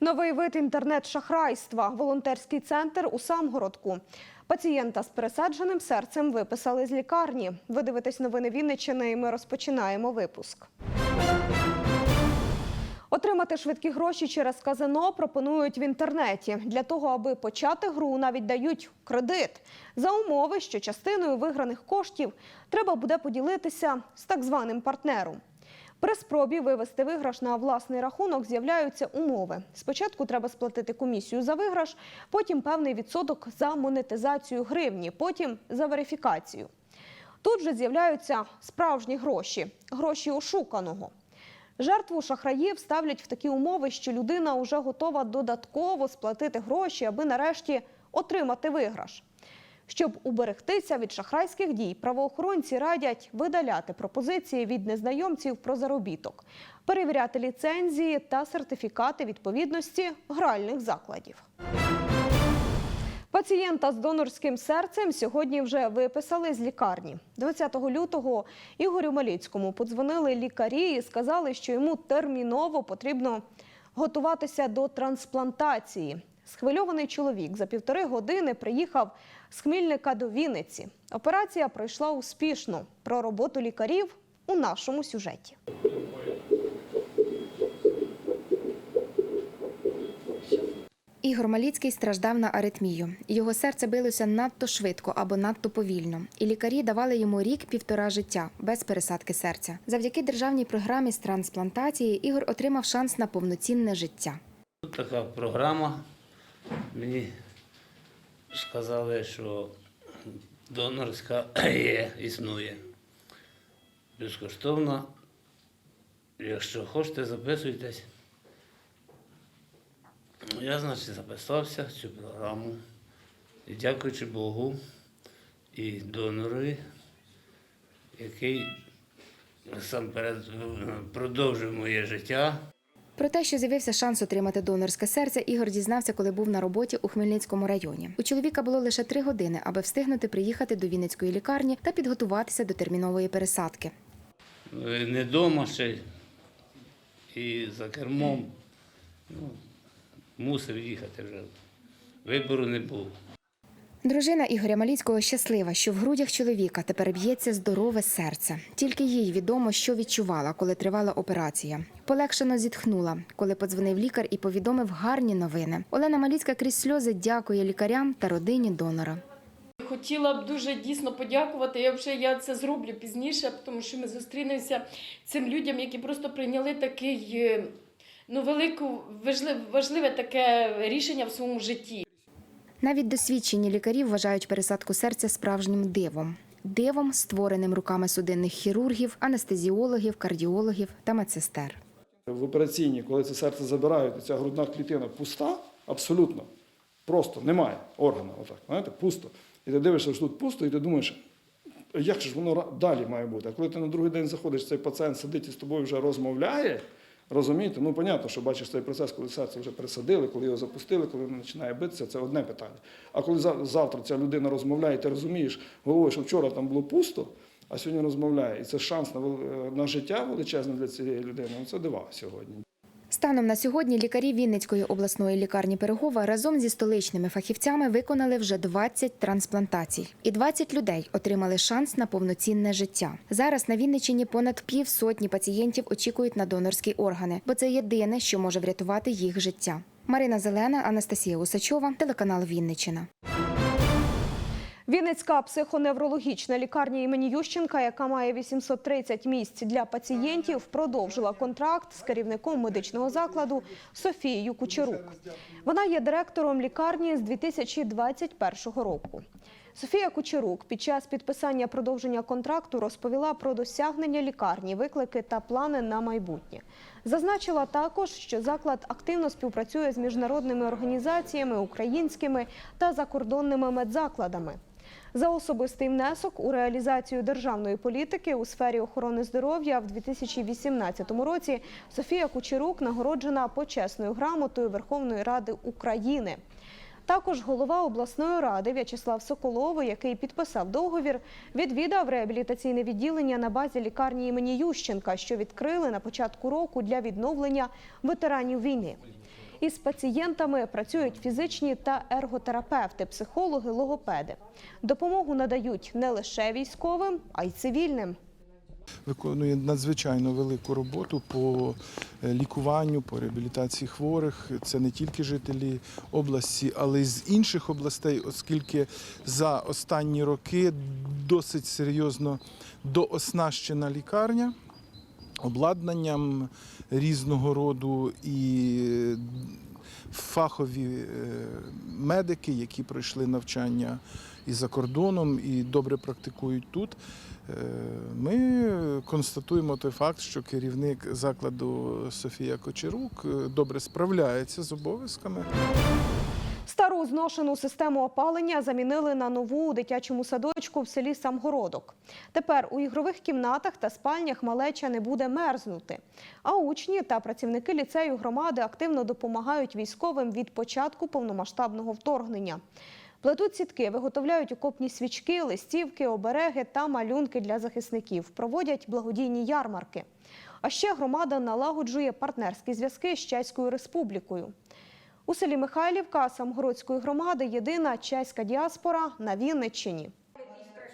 Новий вид інтернет-шахрайства. Волонтерський центр у Самгородку. Пацієнта з пересадженим серцем виписали з лікарні. Ви дивитесь новини Вінниччини і ми розпочинаємо випуск. Отримати швидкі гроші через казино пропонують в інтернеті. Для того, аби почати гру, навіть дають кредит. За умови, що частиною виграних коштів треба буде поділитися з так званим партнером. При спробі вивести виграш на власний рахунок з'являються умови. Спочатку треба сплатити комісію за виграш, потім певний відсоток за монетизацію гривні, потім за верифікацію. Тут же з'являються справжні гроші гроші ошуканого. Жертву шахраїв ставлять в такі умови, що людина вже готова додатково сплатити гроші, аби нарешті отримати виграш. Щоб уберегтися від шахрайських дій, правоохоронці радять видаляти пропозиції від незнайомців про заробіток, перевіряти ліцензії та сертифікати відповідності гральних закладів. Пацієнта з донорським серцем сьогодні вже виписали з лікарні. 20 лютого Ігорю Маліцькому подзвонили лікарі і сказали, що йому терміново потрібно готуватися до трансплантації. Схвильований чоловік за півтори години приїхав з Хмільника до Вінниці. Операція пройшла успішно. Про роботу лікарів у нашому сюжеті. Ігор Маліцький страждав на аритмію. Його серце билося надто швидко або надто повільно, і лікарі давали йому рік-півтора життя без пересадки серця. Завдяки державній програмі з трансплантації Ігор отримав шанс на повноцінне життя. Тут така програма. Мені сказали, що донорська є, існує. Безкоштовно. Якщо хочете, записуйтесь. Ну, Я, значить, записався в цю програму. І дякуючи Богу і донорові, який насамперед продовжив моє життя. Про те, що з'явився шанс отримати донорське серце, Ігор дізнався, коли був на роботі у Хмельницькому районі. У чоловіка було лише три години, аби встигнути приїхати до Вінницької лікарні та підготуватися до термінової пересадки. Е, не вдома ще і за кермом. Мусив їхати вже. Вибору не було. Дружина Ігоря Маліцького щаслива, що в грудях чоловіка тепер б'ється здорове серце. Тільки їй відомо, що відчувала, коли тривала операція. Полегшено зітхнула, коли подзвонив лікар і повідомив гарні новини. Олена Маліцька крізь сльози дякує лікарям та родині донора. Хотіла б дуже дійсно подякувати. Я вже я це зроблю пізніше, тому що ми зустрінемося цим людям, які просто прийняли такий е, ну велику важливе, важливе таке рішення в своєму житті. Навіть досвідчені лікарі вважають пересадку серця справжнім дивом. Дивом, створеним руками судинних хірургів, анестезіологів, кардіологів та медсестер. В операційній, коли це серце забирають, ця грудна клітина пуста, абсолютно. Просто немає органа. Отак, знаєте, пусто. І ти дивишся, що тут пусто, і ти думаєш, як ж воно ра- далі має бути? А коли ти на другий день заходиш, цей пацієнт сидить і з тобою вже розмовляє, розумієте? Ну, понятно, що бачиш цей процес, коли серце вже присадили, коли його запустили, коли воно починає битися, це одне питання. А коли завтра ця людина розмовляє, ти розумієш, головою, що вчора там було пусто, а сьогодні розмовляє. І це шанс на, на життя величезне для цієї людини. Ну, Це дива сьогодні. Станом на сьогодні лікарі Вінницької обласної лікарні Пирогова разом зі столичними фахівцями виконали вже 20 трансплантацій, і 20 людей отримали шанс на повноцінне життя. Зараз на Вінниччині понад півсотні пацієнтів очікують на донорські органи, бо це єдине, що може врятувати їх життя. Марина Зелена, Анастасія Усачова, телеканал Вінниччина. Вінницька психоневрологічна лікарня імені Ющенка, яка має 830 місць для пацієнтів, продовжила контракт з керівником медичного закладу Софією Кучерук. Вона є директором лікарні з 2021 року. Софія Кучерук під час підписання продовження контракту розповіла про досягнення лікарні, виклики та плани на майбутнє. Зазначила також, що заклад активно співпрацює з міжнародними організаціями, українськими та закордонними медзакладами. За особистий внесок у реалізацію державної політики у сфері охорони здоров'я в 2018 році Софія Кучерук нагороджена почесною грамотою Верховної Ради України. Також голова обласної ради В'ячеслав Соколов, який підписав договір, відвідав реабілітаційне відділення на базі лікарні імені Ющенка, що відкрили на початку року для відновлення ветеранів війни. Із пацієнтами працюють фізичні та ерготерапевти, психологи, логопеди. Допомогу надають не лише військовим, а й цивільним. виконує надзвичайно велику роботу по е, лікуванню, по реабілітації хворих. Це не тільки жителі області, але й з інших областей, оскільки за останні роки досить серйозно дооснащена лікарня обладнанням різного роду і фахові е, медики, які пройшли навчання і за кордоном, і добре практикують тут. Е, Ми констатуємо той факт, що керівник закладу Софія Кочерук е, добре справляється з обов'язками. Стару зношену систему опалення замінили на нову у дитячому садочку в селі Самгородок. Тепер у ігрових кімнатах та спальнях малеча не буде мерзнути. А учні та працівники ліцею громади активно допомагають військовим від початку повномасштабного вторгнення. Плетуть сітки, виготовляють окопні свічки, листівки, обереги та малюнки для захисників. Проводять благодійні ярмарки. А ще громада налагоджує партнерські зв'язки з Чеською республікою. У селі Михайлівка Самгородської громади єдина чеська діаспора на Вінниччині.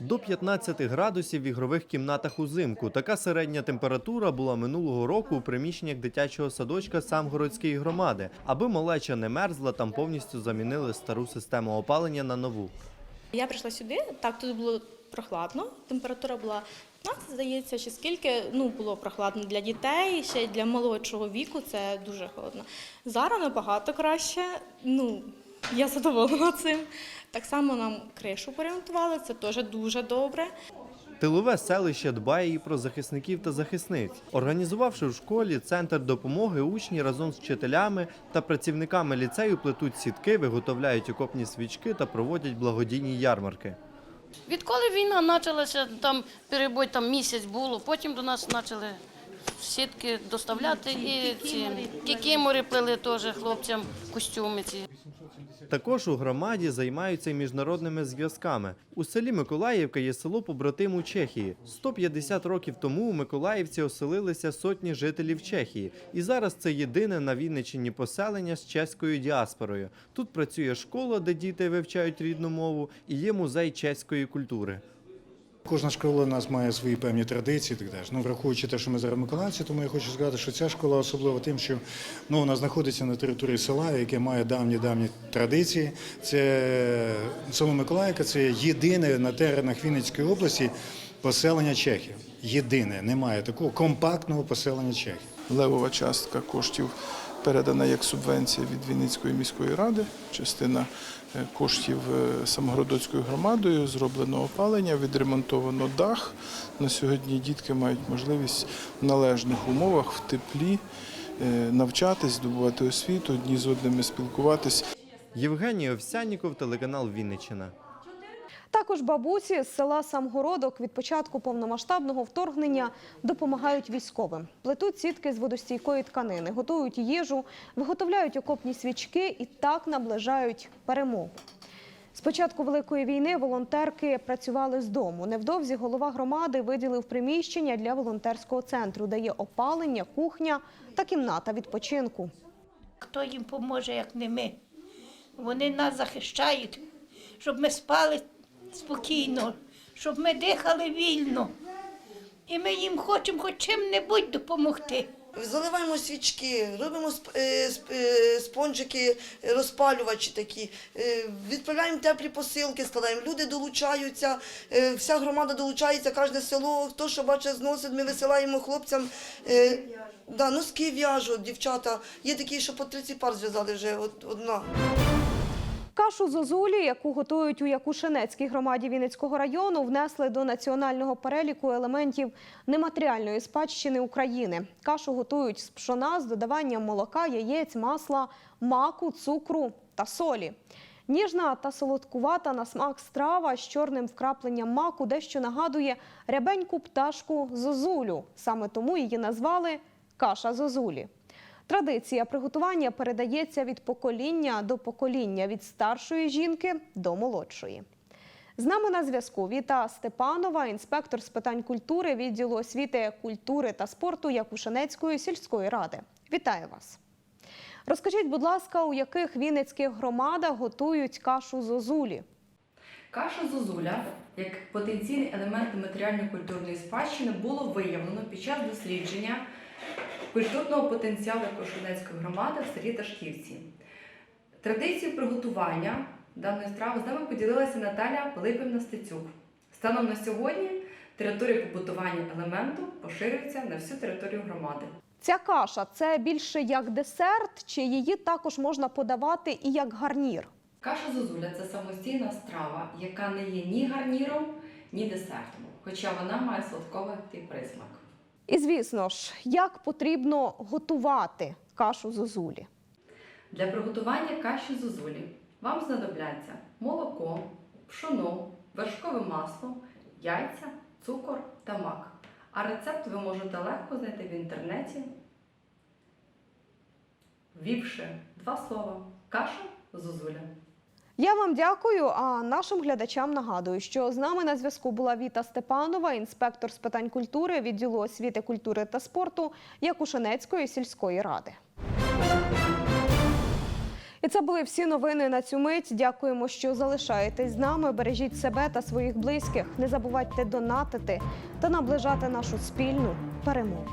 До 15 градусів в ігрових кімнатах узимку. Така середня температура була минулого року у приміщеннях дитячого садочка Самгородської громади. Аби малеча не мерзла, там повністю замінили стару систему опалення на нову. Я прийшла сюди, так тут було прохладно, температура була 15, здається, чи скільки ну було прохладно для дітей, ще й для молодшого віку це дуже холодно. Зараз набагато краще. Ну я задоволена цим. Так само нам кришу поремонтували, це теж дуже добре. Тилове селище дбає і про захисників та захисниць. Організувавши в школі центр допомоги, учні разом з вчителями та працівниками ліцею плетуть сітки, виготовляють окопні свічки та проводять благодійні ярмарки. Відколи війна почалася, там перебой там місяць було, потім до нас почали сітки доставляти і ці кікімори плели теж хлопцям костюми ці. Також у громаді займаються міжнародними зв'язками. У селі Миколаївка є село побратим у Чехії. 150 років тому у Миколаївці оселилися сотні жителів Чехії, і зараз це єдине на Вінниччині поселення з чеською діаспорою. Тут працює школа, де діти вивчають рідну мову, і є музей чеської культури. Кожна школа у нас має свої певні традиції. Так далі. Ну, враховуючи те, що ми зараз миколаївці, тому я хочу сказати, що ця школа особлива тим, що ну, вона знаходиться на території села, яке має давні давні традиції. Це село Миколаївка це єдине на теренах Вінницької області поселення чехів. Єдине, немає такого компактного поселення чехів. Левова частка коштів передана як субвенція від Вінницької міської ради. Частина е, коштів е, Самогородоцькою громадою зроблено опалення, відремонтовано дах. На сьогодні дітки мають можливість в належних умовах в теплі е, навчатись, здобувати освіту, одні з одними спілкуватись. Євгеній Овсянніков, телеканал Вінниччина. Також бабусі з села Самгородок від початку повномасштабного вторгнення допомагають військовим. Плетуть сітки з водостійкої тканини, готують їжу, виготовляють окопні свічки і так наближають перемогу. З початку Великої війни волонтерки працювали з дому. Невдовзі голова громади виділив приміщення для волонтерського центру, де є опалення, кухня та кімната відпочинку. Хто їм поможе, як не ми? Вони нас захищають, щоб ми спали спокійно, щоб ми дихали вільно. І ми їм хочемо хоч чим-небудь допомогти. Заливаємо свічки, робимо е, е, спонжики, розпалювачі такі, е, відправляємо теплі посилки, складаємо. Люди долучаються, вся громада долучається, кожне село, хто що бачить, зносить, ми висилаємо хлопцям. Да, носки в'яжуть, дівчата. Є такі, що по 30 пар зв'язали вже од- одна. Кашу зозулі, яку готують у Якушинецькій громаді Вінницького району, внесли до національного переліку елементів нематеріальної спадщини України. Кашу готують з пшона з додаванням молока, яєць, масла, маку, цукру та солі. Ніжна та солодкувата на смак страва з чорним вкрапленням маку дещо нагадує рябеньку пташку зозулю. Саме тому її назвали каша зозулі. Традиція приготування передається від покоління до покоління, від старшої жінки до молодшої. З нами на зв'язку Віта Степанова, інспектор з питань культури відділу освіти, культури та спорту Якушанецької сільської ради. Вітаю вас! Розкажіть, будь ласка, у яких вінницьких громадах готують кашу зозулі? Каша зозуля як потенційний елемент матеріально-культурної спадщини було виявлено під час дослідження культурного потенціалу Кошунецької громади в селі Ташківці. Традицію приготування даної страви з нами поділилася Наталя Пилипівна Стецюк. Станом на сьогодні територія побутування елементу поширюється на всю територію громади. Ця каша це більше як десерт, чи її також можна подавати і як гарнір? Каша зозуля це самостійна страва, яка не є ні гарніром, ні десертом, хоча вона має сладковий присмак. І звісно ж, як потрібно готувати кашу зозулі? Для приготування каші зозулі вам знадобляться молоко, пшоно, вершкове масло, яйця, цукор та мак. А рецепт ви можете легко знайти в інтернеті, ввівши два слова каша зозуля. Я вам дякую. А нашим глядачам нагадую, що з нами на зв'язку була Віта Степанова, інспектор з питань культури відділу освіти, культури та спорту Якушинецької сільської ради. І це були всі новини на цю мить. Дякуємо, що залишаєтесь з нами. Бережіть себе та своїх близьких. Не забувайте донатити та наближати нашу спільну перемогу.